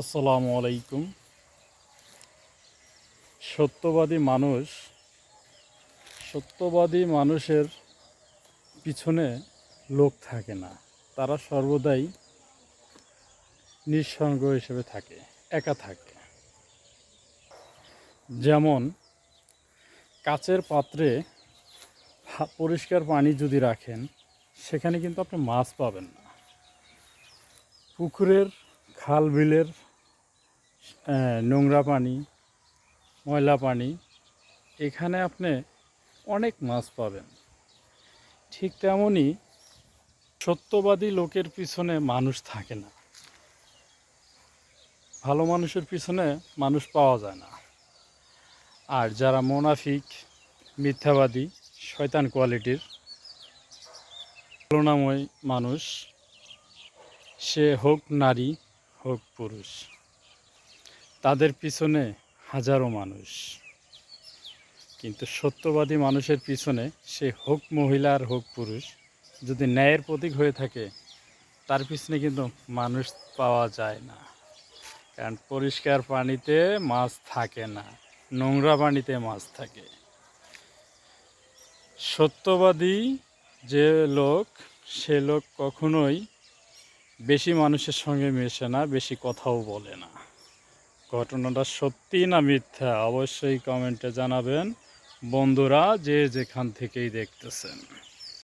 আসসালামু আলাইকুম। সত্যবাদী মানুষ, সত্যবাদী মানুষের পিছনে লোক থাকে না। তারা সর্বদাই নিঃসঙ্গ হিসেবে থাকে, একা থাকে। যেমন, কাচের পাত্রে পরিষ্কার পানি যদি রাখেন, সেখানে কিন্তু আপনি মাছ পাবেন না। পুকুরের খাল বিলের নোংরা পানি, ময়লা পানি, এখানে আপনি অনেক মাছ পাবেন। ঠিক তেমনই সত্যবাদী লোকের পিছনে মানুষ থাকে না। ভালো মানুষের পিছনে মানুষ পাওয়া যায় না। আর যারা মোনাফিক, মিথ্যাবাদী, শয়তান কোয়ালিটির, তুলনাময় মানুষ, সে হোক নারী, হোক পুরুষ। তাদের পিছনে হাজারো মানুষ। কিন্তু সত্যবাদী মানুষের পিছনে সে হোক মহিলা আর হোক পুরুষ, যদি ন্যায়ের প্রতীক হয়ে থাকে, তার পিছনে কিন্তু মানুষ পাওয়া যায় না। কারণ পরিষ্কার পানিতে মাছ থাকে না, নোংরা পানিতে মাছ থাকে। সত্যবাদী যে লোক, সে লোক কখনোই বেশি মানুষের সঙ্গে মেশে না, বেশি কথাও বলে না। ঘটনাটা সত্যি না মিথ্যা অবশ্যই কমেন্টে জানাবেন। বন্ধুরা যে যেখান থেকেই দেখতেছেন।